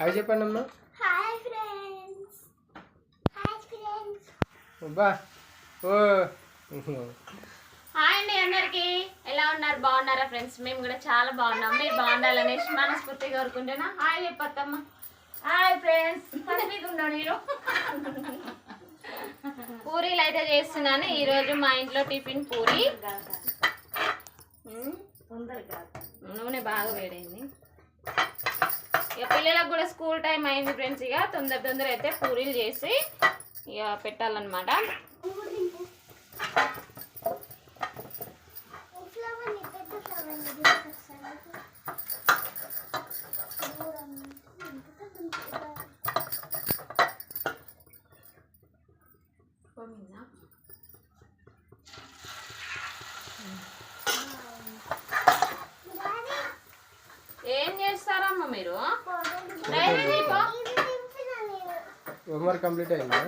అవి చెప్పండి అమ్మా. Hi friends. Hi friends. అబ్బా ఓ. హాయ్ అండి అందరికి. ఎలా ఉన్నారు? బాగున్నారా ఫ్రెండ్స్? మేము కూడా చాలా బాగున్నాం. మీరు బాగుండాలనేసి మనస్ఫూర్తిగా కోరుకుంటున్నా. హాయ్ చెప్పత్తమ్మ. Hi friends. మీద ఉన్నాడు మీరు పూరీలు అయితే చేస్తున్నాను. ఈరోజు మా ఇంట్లో టిఫిన్ పూరి. నూనె బాగా వేడైంది. ఇక పిల్లలకు కూడా స్కూల్ టైం అయింది ఫ్రెండ్స్ ఇక. తొందర తొందర అయితే పూరీలు చేసి ఇక పెట్టాలన్నమాట. కంప్లీట్ అయిందా?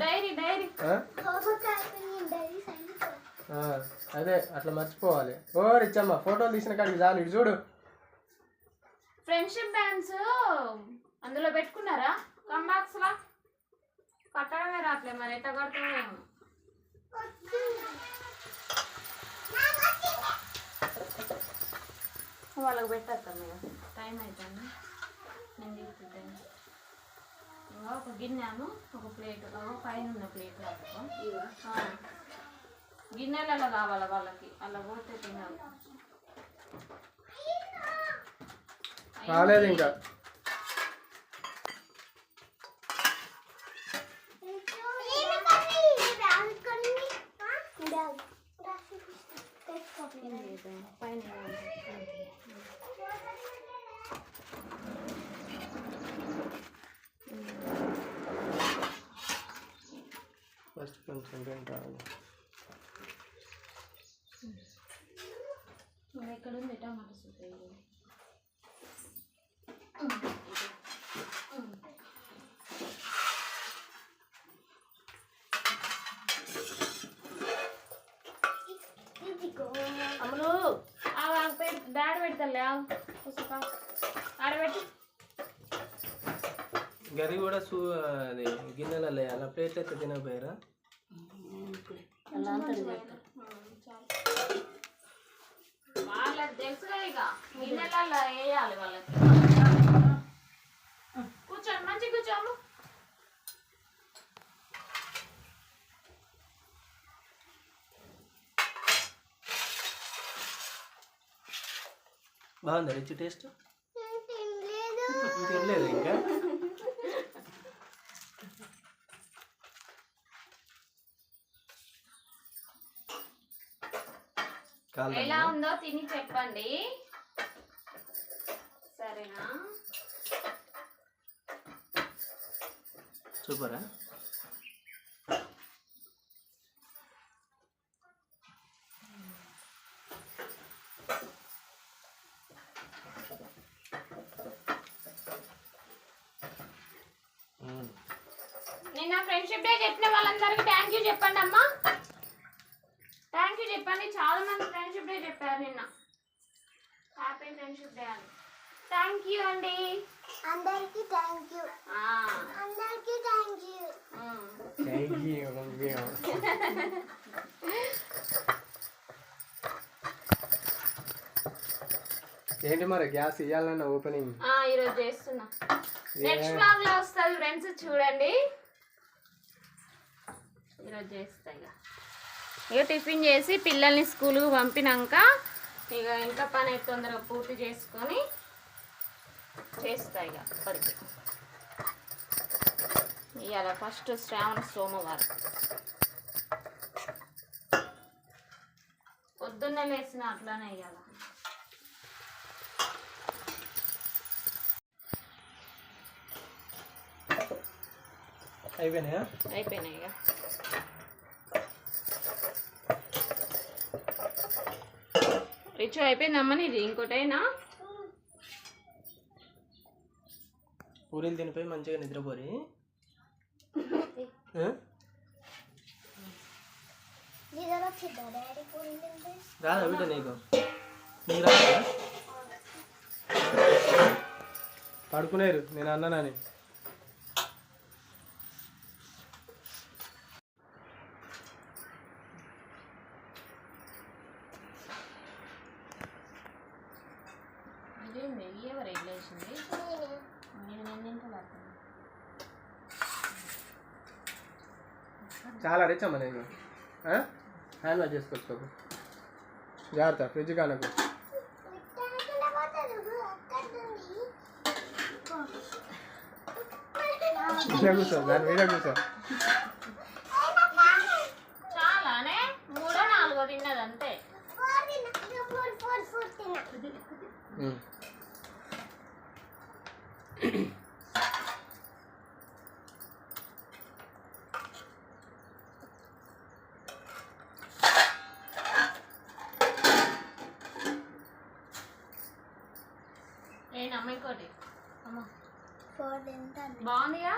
అదే అట్లా మర్చిపోవాలి. ఓ రిచ్చమ్మ ఫోటోలు తీసిన కాడికి చాలు ఇటు చూడు. ఫ్రెండ్షిప్ బ్యాండ్స్ అందులో పెట్టుకున్నారా? కంబాక్స్ లా? కట్టడమే రావట్లే మరి ఎట్లా కడతామేమో వాళ్ళకి పెట్టేస్తాం ఇక. టైం అవుతుంది నేను చెప్తాను ఒక గిన్నెను ఒక ప్లేట్ పైన ఉన్న ప్లేట్ గిన్నెలలో కావాలి వాళ్ళకి? అలా పోతే తినాలి రాలేదు ఇంకా. పైన? ఎక్కడ ఉంది? టమాటా సూప్ ఇది. అమ్ములు డాడీ పెడతాలే ఆడబెట్టి గరి కూడా చూ అది గిన్నెలలో వేయాలి ప్లేట్లు అయితే తినకపోయారా? వాళ్ళకి తెలుసుగా ఇక. వేయాలి వాళ్ళకి. కూర్చోండి మంచి కూర్చోము. బాగుందా రిచ్ టేస్ట్? తినలేదు ఇంకా? ఎలా ఉందో తిని చెప్పండి. సరేనా? సూపరా. నిన్న ఫ్రెండ్షిప్ డే చెప్పిన వాళ్ళందరికీ థ్యాంక్ యూ చెప్పండి అమ్మా థ్యాంక్ యూ చెప్పండి. చాలా మంది ఫ్రెండ్షిప్ డే చెప్పారు నిన్న. హ్యాపీ ఫ్రెండ్షిప్ డే అని. థ్యాంక్ యూ అండి. అందరికి థ్యాంక్ యూ ఆ, అందరికి thank you um. Thank you, thank you. ఏంటి మరి గ్యాస్ ఇవ్వాలన్న ఓపెనింగ్ ఆ, ఈరోజు చేస్తున్నా. నెక్స్ట్ బ్లాగ్లో వస్తుంది ఫ్రెండ్స్ చూడండి. ఈరోజు చేస్తా ఇక. ఇక టిఫిన్ చేసి పిల్లల్ని స్కూల్కి పంపినాక ఇక ఇంకా పని అయితే తొందరగా పూర్తి చేసుకొని చేస్తా ఇక పరికి ఇవాళ ఫస్ట్ శ్రావణ సోమవారం. పొద్దున్నే లేచిన అట్లానే ఇవాళ అయిపోయినాయా? అయిపోయినాయి రిచ్ అయిపోయిందమ్మా ఇది ఇంకోటైనా? పూరీలు తినిపోయి మంచిగా నిద్రపోరి. రాదా బిడ్డ నీకు. నీకు రాదా? పడుకునేరు నేను అన్నానని. నేను చాలా రిచ్ అమ్మ నేను. హ్యాండ్ వాష్ చేసుకొచ్చుకోకు జాగ్రత్త ఫ్రిడ్జ్ కానకు కూర్చో దాని మీద కూర్చో. చాలానే? మూడో నాలుగో తిన్నది అంతే ఫోర్ తిన్నా ఇక ఫోర్ ఫోర్ ఫోర్ తిన్నా ఉమ్. నేను అమ్మాయి కోటి. అమ్మ. ఫోర్ తింటాను బాగుందిగా?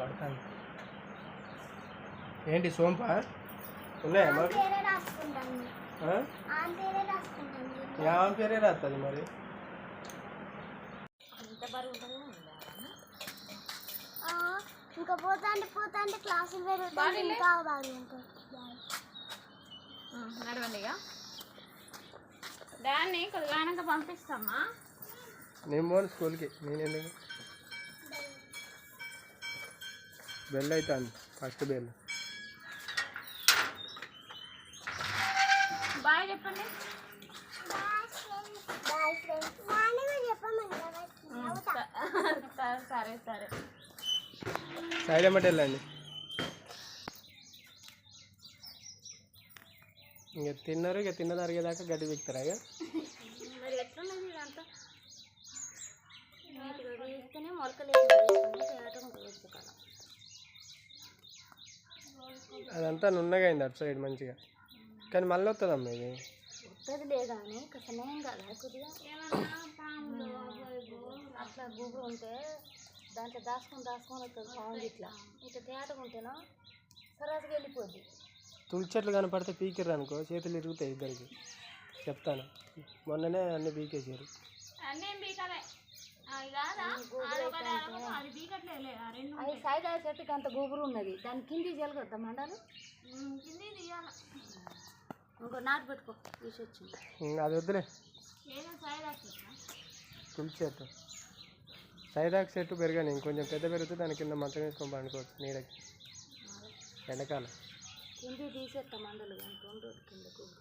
పడతాను. ఏంటి సోంప? ఉన్నాయా మరి? పేరే రాసుకుంటాను. ఆ? ఆ పేరే రాసుకుంటాను. యా పేరే రాస్తుంది మరి. ఇంకా పోతా అంటే పోతా అంటే క్లాసులు పెరుగుతాయి? ఇంకా బాగా ఉంటుంది నడవండి ఇక. దాన్ని కొద్దిగా పంపిస్తామా? నేను పోను స్కూల్కి. నేను ఎందుకు? బెల్ అవుతుంది ఫస్ట్ బెల్. బాయ్ చెప్పండి. సరే సరే. సైడ్ ఎమ్మటి వెళ్ళండి. ఇంకా తిన్నారు ఇక తిన్న తరిగేదాకా గడ్డి బిక్తారా ఇక? అదంతా నున్నగా అయింది అటు సైడ్ మంచిగా. కానీ మళ్ళీ వస్తుందమ్మా ఇది? కొద్దిగా ఏమన్నా పాములు అట్లా ఉంటే దాంట్లో దాచుకొని దాచుకొని వస్తుంది పాము ఇట్లా ఇట్లా తేటకుంటేనో సరాసగా వెళ్ళిపోద్ది. తులసి చెట్లు కనపడితే పీకిర్రు అనుకో చేతులు ఇరుగుతాయి ఇద్దరికి. చెప్తాను. మొన్ననే అన్ని పీకేసారు అన్నీ అది ఆ చెట్టుకి అంత గోబురు ఉన్నది. దాని కింది జలగొద్దా మండలు? ఇంకో నాటు పెట్టుకో తీసి వచ్చింది. అది వద్దులే. ఏదో సైడ్ వస్తుందా తులసి చెట్టు సైదాకు చెట్టు పెరగాను. ఇంకొంచెం పెద్ద పెరిగితే దాని కింద మంచం వేసుకొని పండుకోవచ్చు. నీడకి. ఎండాకాలం గోబురు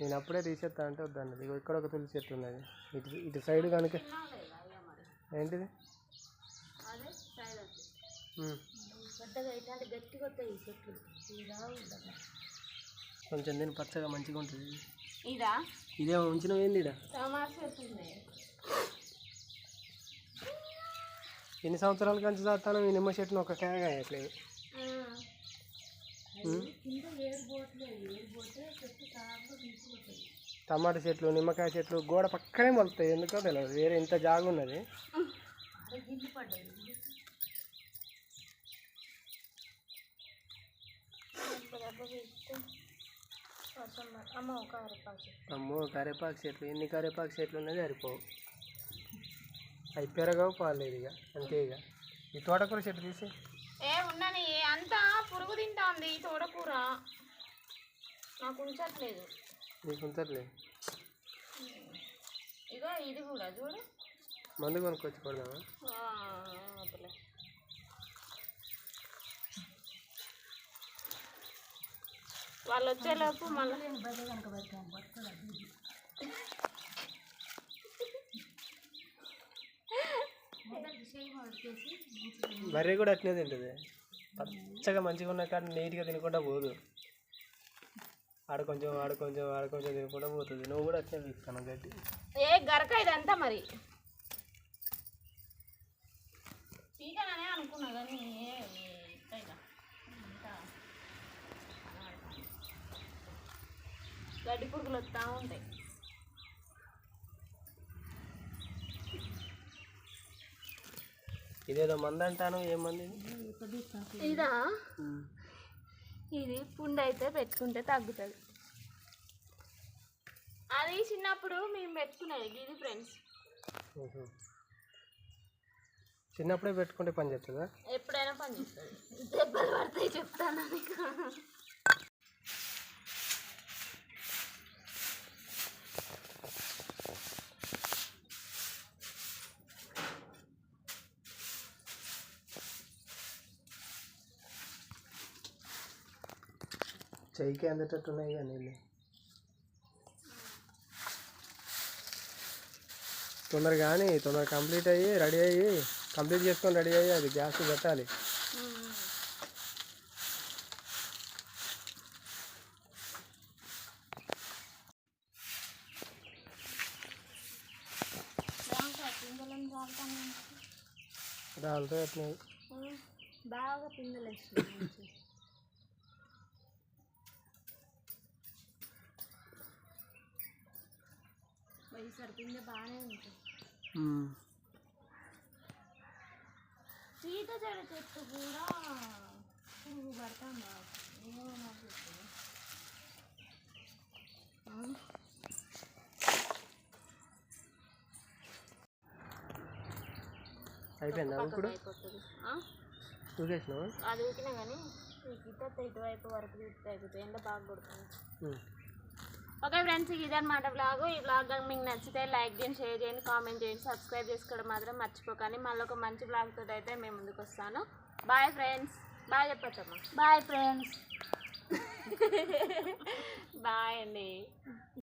నేను అప్పుడే తీసేస్తా అంటే వద్దన్నది. ఇగో ఇక్కడ ఒక తులసి చెట్టు ఉన్నది. ఇటు ఇటు సైడ్ కనుక ఏంటిది? కొంచెం దీని పచ్చగా మంచిగా ఉంటుంది. ఇదా? ఉంచిన ఏంది ఎన్ని సంవత్సరాల కంచి చేస్తాను ఈ నిమ్మ చెట్టును ఒక కాయ కాయట్లేదు. టమాటా చెట్లు నిమ్మకాయ చెట్లు గోడ పక్కనే మొలుతాయి. ఎందుకో తెలియదు వేరే ఇంత జాగా ఉన్నది. అమ్మో కరేపాకు చెట్లు. ఎన్ని కరేపాకు చెట్లు ఉన్నది? సరిపోవు. అవి పెరగవు పాలేదు ఇక. అంతే ఇక. ఈ తోటకూర చెట్టు తీసి. ఏ ఉండని అంతా పురుగు తింటాంది ఈ తోటకూర. నాకు ఉంచట్లేదు. నీకు ఉంచట్లేదు ఇగో ఇది కూడా చూడు. మందు కొనుక్కొచ్చి కొడదామా. వాళ్ళు వచ్చేలోపు మళ్ళీ బర్రె కూడా అట్నే తింటుంది. పచ్చగా మంచిగా ఉన్న కాడ నీట్గా తినకుండా పోదు. ఆడ కొంచెం ఆడ కొంచెం ఆడ కొంచెం తినకుండా పోతుంది. నువ్వు కూడా అట్నే తీస్తాను గడ్డి. ఏ గరక ఇదంతా మరి. అనుకున్నా కానీ అంతా గడ్డి పురుగులు వస్తూ ఉంటాయి. ఇదేదో మంది అంటాను ఏం మంది ఇదా? ఇది? పుండు అయితే పెట్టుకుంటే తగ్గుతుంది. అది చిన్నప్పుడు మేము పెట్టుకునేది ఇది ఫ్రెండ్స్. చిన్నప్పుడే పెట్టుకుంటే పని చేస్తుందా? ఎప్పుడైనా పని చేస్తుంది. దెబ్బలు పడతాయి చెప్తాను చెయ్యికి అందేటట్టు ఉన్నాయి కానీ నీళ్ళు తొందరగా కానీ తొందరగా కంప్లీట్ అయ్యి రెడీ అయ్యి కంప్లీట్ చేసుకొని రెడీ అయ్యి అది గ్యాస్ పెట్టాలి. రాళ్ళతో బాగా పిందెలు వచ్చినాయి ఈసారి పిందె బాగానే ఉంటుంది సీత చెడు చెట్టు కూడా పురుగు పడతాం ఏమో నాకు తెలియదు. అయిపోయిందా ఇప్పుడు అయిపోతుంది ఆ? చూసేసినావా అది ఊకినా కానీ ఈ గిట్ట ఇటువైపు వరకు తిప్పితే అయిపోతుంది ఎండ బాగా కొడుతుంది ఉమ్. ఓకే ఫ్రెండ్స్ ఇదన్నమాట బ్లాగ్ ఈ బ్లాగ్ మీకు నచ్చితే లైక్ చేయండి షేర్ చేయండి కామెంట్ చేయండి సబ్స్క్రైబ్ చేసుకోవడం మాత్రం మర్చిపోకండి. మళ్ళీ ఒక మంచి బ్లాగ్ తోటి అయితే మేము ముందుకు వస్తాను. బాయ్ ఫ్రెండ్స్ బాయ్ చెప్పచ్చమ్మా. బాయ్ ఫ్రెండ్స్ బాయ్ అండి.